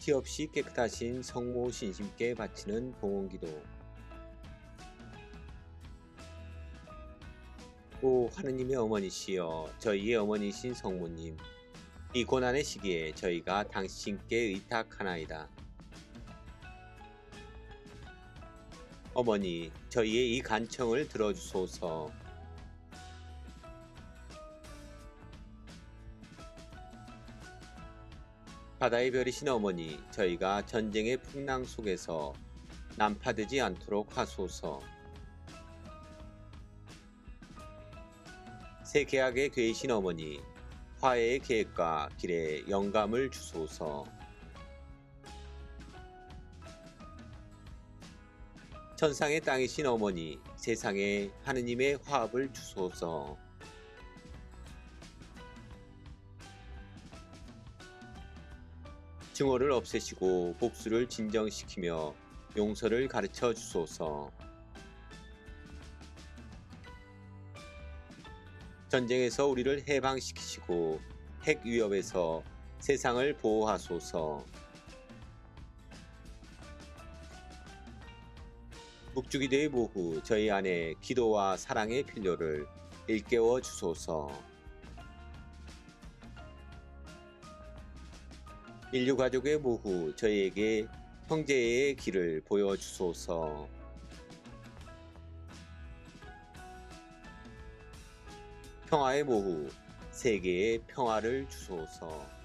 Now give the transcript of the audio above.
티 없이 깨끗하신 성모 신심께 바치는 봉헌기도 오 하느님의 어머니시여 저희의 어머니신 성모님 이 고난의 시기에 저희가 당신께 의탁하나이다. 어머니 저희의 이 간청을 들어주소서 바다의 별이신 어머니 저희가 전쟁의 풍랑 속에서 난파되지 않도록 하소서. 새 계약의 괴이신 어머니 화해의 계획과 길에 영감을 주소서. 천상의 땅이신 어머니 세상에 하느님의 화합을 주소서 증오를 없애시고 복수를 진정시키며 용서를 가르쳐 주소서. 전쟁에서 우리를 해방시키시고 핵 위협에서 세상을 보호하소서. 묵주기대의 모후 저희 안에 기도와 사랑의 필요를 일깨워 주소서. 인류 가족의 모후 저희에게 형제의 길을 보여주소서. 평화의 모후 세계의 평화를 주소서.